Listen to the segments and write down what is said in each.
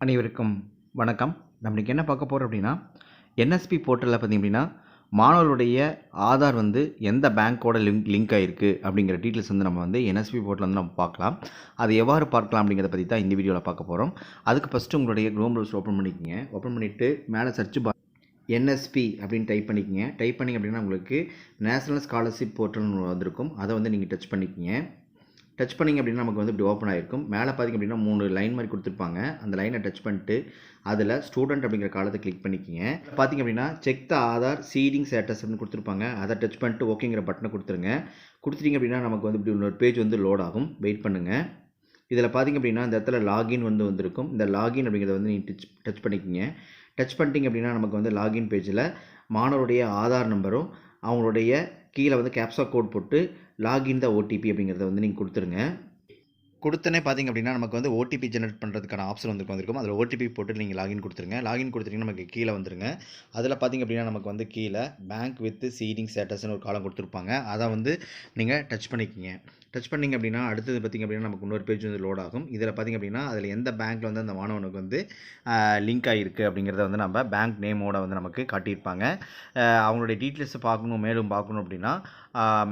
அனைவருக்கும் வணக்கம். நம்மளுக்கு என்ன பார்க்க போகிறோம் அப்படின்னா என்எஸ்பி போர்ட்டலில் பார்த்திங்க அப்படின்னா மாணவருடைய ஆதார் வந்து எந்த பேங்க்கோட லிங்க் லிங்க் ஆகிருக்கு அப்படிங்கிற டீட்டெயில்ஸ் வந்து நம்ம வந்து என்எஸ்பி போர்ட்டில் வந்து நம்ம பார்க்கலாம். அது எவ்வாறு பார்க்கலாம் அப்படிங்கிறத பற்றி தான் இந்த வீடியோவில் பார்க்க போகிறோம் அதுக்கு ஃபஸ்ட்டு உங்களுடைய க்ரோம் ப்ரௌசர் ஓப்பன் பண்ணிக்கோங்க. ஓப்பன் பண்ணிவிட்டு மேலே சர்ச் பார் என்எஸ்பி அப்படின்னு டைப் பண்ணிக்கங்க. டைப் பண்ணிங்க அப்படின்னா உங்களுக்கு நேஷனல் ஸ்காலர்ஷிப் போர்ட்டல்னு வந்திருக்கும். அதை வந்து நீங்கள் டச் பண்ணிக்கோங்க. டச் பண்ணிங்க அப்படின்னா நமக்கு வந்து இப்படி ஓப்பன் ஆகிருக்கும் மேலே பார்த்திங்க அப்படின்னா மூணு லைன் மாதிரி கொடுத்துருப்பாங்க. அந்த லைனை டச் பண்ணிட்டு அதில் ஸ்டூடெண்ட் அப்படிங்கிற காலத்தை கிளிக் பண்ணிக்கிங்க. பார்த்திங்க அப்படின்னா check the Aadhaar seeding status அப்படின்னு கொடுத்துருப்பாங்க. அதை டச் பண்ணிட்டு ஓகேங்கிற பட்டனை கொடுத்துருங்க. கொடுத்துட்டீங்க அப்படின்னா நமக்கு வந்து இப்படி இன்னொரு பேஜ் வந்து லோட் ஆகும். வெயிட் பண்ணுங்கள் இதில் பார்த்திங்க அப்படின்னா இந்த இடத்துல லாகின் வந்து வந்திருக்கும். இந்த லாகின் அப்படிங்கிறத வந்து நீங்கள் டச் டச் பண்ணிக்கிங்க. டச் பண்ணிட்டீங்க அப்படின்னா நமக்கு வந்து லாகின் பேஜில் மாணவருடைய ஆதார் நம்பரும் அவங்களுடைய கீழே வந்து கேப்சா கோட் போட்டு லாகின் த ஓடிபி அப்படிங்கிறத வந்து நீங்கள் கொடுத்துருங்க. கொடுத்தனே பார்த்தீங்க அப்படின்னா நமக்கு வந்து ஓடிபி ஜெனரேட் பண்ணுறதுக்கான ஆப்ஷன் வந்து வந்திருக்கும். அதில் ஓடிபி போட்டு நீங்கள் லாகின் கொடுத்துருங்க. லாகின் கொடுத்துட்டீங்கன்னா நமக்கு கீழே வந்துருங்க. அதில் பார்த்தீங்க அப்படின்னா நமக்கு வந்து கீழே பேங்க் வித் சீடிங் ஸ்டேட்டஸ்னு ஒரு காலம் கொடுத்துருப்பாங்க. அதை வந்து நீங்கள் டச் பண்ணிக்கிங்க. டச் பண்ணிங்க அப்படின்னா அடுத்தது பார்த்திங்க அப்படின்னா நமக்கு இன்னொரு பேஜ் வந்து லோட் ஆகும். இதில் பார்த்திங்க அப்படின்னா அதில் எந்த பேங்க்கில் வந்து அந்த மாணவனுக்கு வந்து லிங்க் ஆகிருக்கு அப்படிங்கிறத வந்து நம்ம பேங்க் நேமோட வந்து நமக்கு காட்டியிருப்பாங்க. அவங்களுடைய டீட்டெயில்ஸை பார்க்கணும் மேலும் பார்க்கணும் அப்படின்னா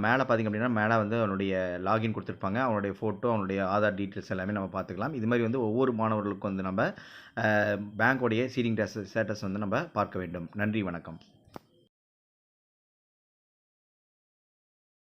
மேலே பார்த்திங்க அப்படின்னா மேலே வந்து அவனுடைய லாகின் கொடுத்துருப்பாங்க. அவனுடைய ஃபோட்டோ அவனுடைய ஆதார் டீட்டெயில்ஸ் எல்லாமே நம்ம பார்த்துக்கலாம். இது மாதிரி வந்து ஒவ்வொரு மாணவர்களுக்கும் வந்து நம்ம பேங்க்கோடைய சீடிங் ஸ்டேட்டஸ் வந்து நம்ம பார்க்க வேண்டும். நன்றி வணக்கம்.